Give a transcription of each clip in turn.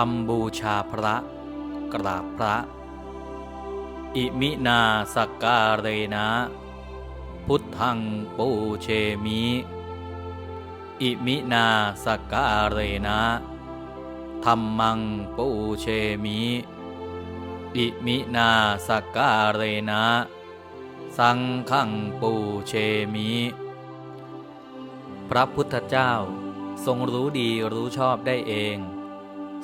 คำบูชาพระ กราบพระ อิมินาสกการเรนะ พุทธังปูเชมิ อิมินาสกการเรนะธรรมังปูเชมิ อิมินาสกการเรนะ สังฆังปูเชมิ พระพุทธเจ้าทรงรู้ดีรู้ชอบได้เอง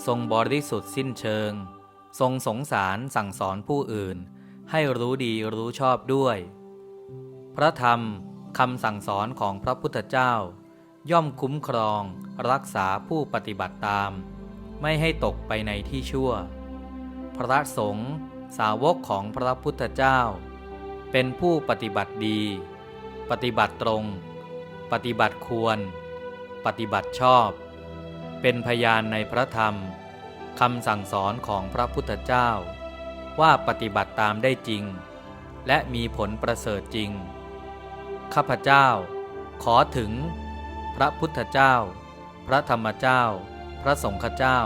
ทรงบริสุทธิ์สิ้นเชิง ทรงสงสารสั่งสอนผู้อื่น ให้รู้ดีรู้ชอบด้วย พระธรรมคำสั่งสอนของพระพุทธเจ้า ย่อมคุ้มครองรักษาผู้ปฏิบัติตาม ไม่ให้ตกไปในที่ชั่ว พระสงฆ์สาวกของพระพุทธเจ้า เป็นผู้ปฏิบัติดี ปฏิบัติตรง ปฏิบัติควร ปฏิบัติชอบ เป็นพยานในพระธรรมคำสั่งสอนของพระพุทธเจ้า ว่าปฏิบัติตามได้จริง และมีผลประเสริฐจริง ข้าพเจ้า ขอถึง พระพุทธเจ้า พระธรรมเจ้า พระสงฆ์เจ้า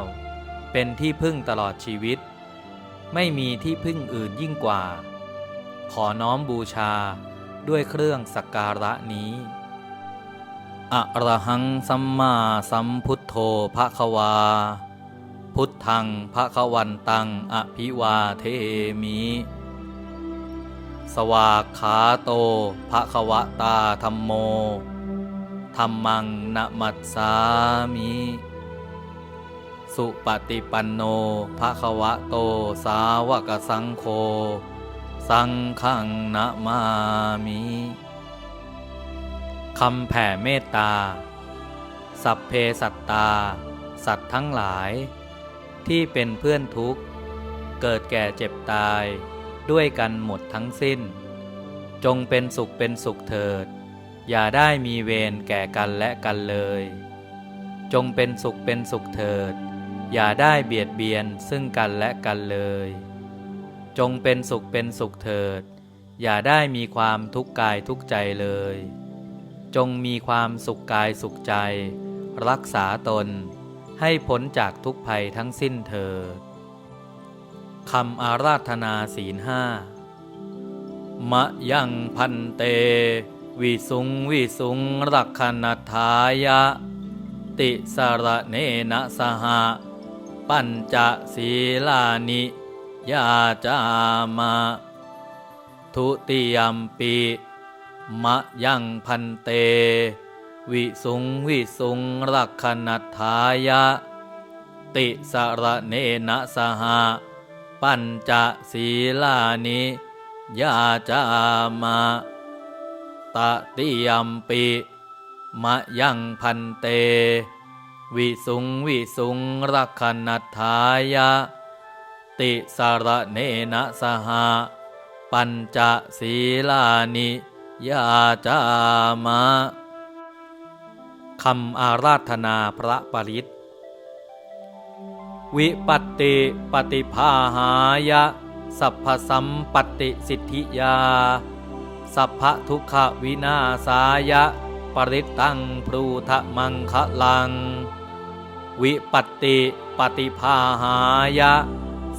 เป็นที่พึ่งตลอดชีวิต ไม่มีที่พึ่งอื่นยิ่งกว่า ขอน้อมบูชาด้วยเครื่องสักการะนี้ อะระหังสัมมาสัมพุทโธภะคะวา พุทธังภะคะวันตังอภิวาเทมิ สวากขาโตภะคะวะตาธรรมโมธรรมังนะมัสสามิ สุปฏิปันโนภะคะวะโตสาวกสังโฆ สังฆังนะมามิ คำแผ่เมตตา สัพเพสัตตา สัตว์ทั้งหลาย ที่เป็นเพื่อนทุกข์ เกิดแก่เจ็บตายด้วยกันหมดทั้งสิ้น จงเป็นสุขเป็นสุขเถิด อย่าได้มีเวรแก่กันและกันเลย จงเป็นสุขเป็นสุขเถิด อย่าได้เบียดเบียนซึ่งกันและกันเลย จงเป็นสุขเป็นสุขเถิด อย่าได้มีความทุกข์กายทุกใจเลย จงมีความสุขกายสุขใจ รักษาตน ให้พ้นจากทุกภัยทั้งสิ้นเถิดคำอาราธนาศีลห้ามะยังพันเต วิสุงวิสุงรักขณทายะ ติสระเนนะสหะปัญจศีลานิยาจามะทุติยมปี มะยังพันเต วิสุงวิสุงรักขณทายะ ติสระเนนะสหะปัญจศีลานิยาจามะตติยมปิมะยังพันเต วิสุงวิสุงรักขณทายะ ติสระเนนะสหะปัญจศีลานิ ยาจามะคำอาราธนาพระปริตวิปัตติปฏิภาหายะ สัพพสัมปติสิทธิยา สัพพทุกขวินาสายะ ปริตตังพรูทะมังคะลัง วิปัตติปฏิภาหายะ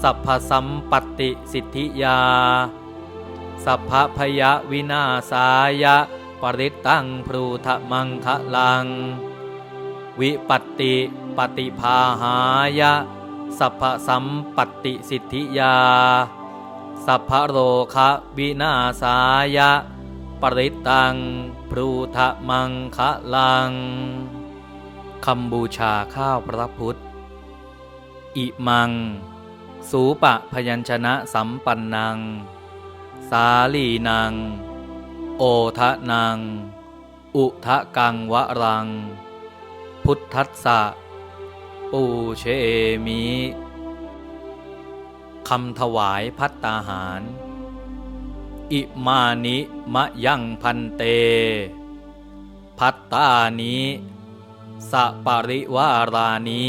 สัพพสัมปติสิทธิยา สัพพพยวินาสายะ ปริตตังพรูทะมังคะลัง วิปัตติปฏิภาหายะ สัพพสัมปติสิทธิยา สัพพโรคะวินาสายะ ปริตตังพรูทะมังคะลังคำบูชาข้าวพระพุทธ อิมัง สูปะพยัญชนะสัมปันนัง สาลีนังโอทะนังอุทะกังวะรัง พุทธัสสะปูเชมิคำถวายพัตตาหาร อิมานิมะยังพันเต พัตตานิสะปริวารานิ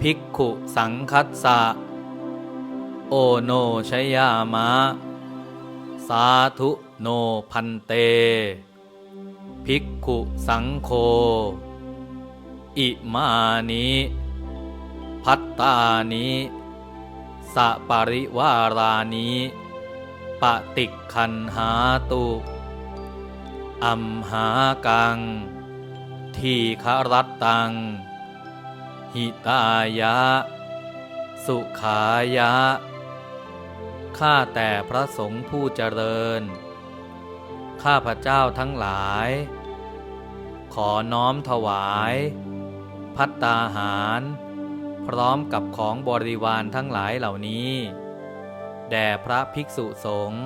ภิกขุสังคัสสะโอโนชยามะ สาธุโนพันเต ภิกขุสังโฆอิมานิพัตตานิสะปริวารานิปฏิคันหาตุอัมหากัง ทีครัตตัง หิตายะ สุขายะ ข้าแต่พระสงฆ์ผู้เจริญ ข้าพระเจ้าทั้งหลาย ขอน้อมถวาย พัตตาหาร พร้อมกับของบริวารทั้งหลายเหล่านี้ แด่พระภิกษุสงฆ์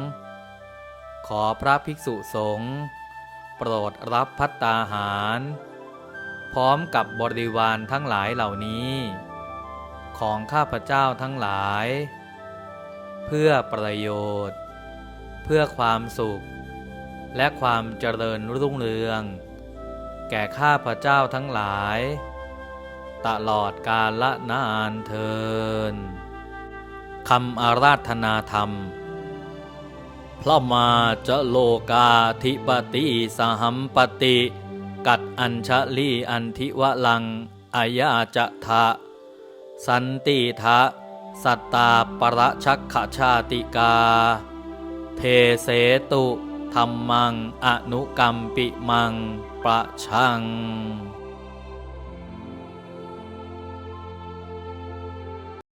ขอพระภิกษุสงฆ์โปรดรับพัตตาหาร พร้อมกับบริวารทั้งหลายเหล่านี้ ของข้าพเจ้าทั้งหลาย เพื่อประโยชน์ เพื่อความสุข และความเจริญรุ่งเรือง แก่ข้าพเจ้าทั้งหลาย ตลอดกาลนานเทินคำอาราธนาธรรม พระมาจะโลกาธิปติสหัมปติ กัดอัญชลีอันทิวลังอายาจะทะ สันติทะ สัตตาปรชักขชาติกา เทเสตุธรรมังอนุกรรมปิมังประชัง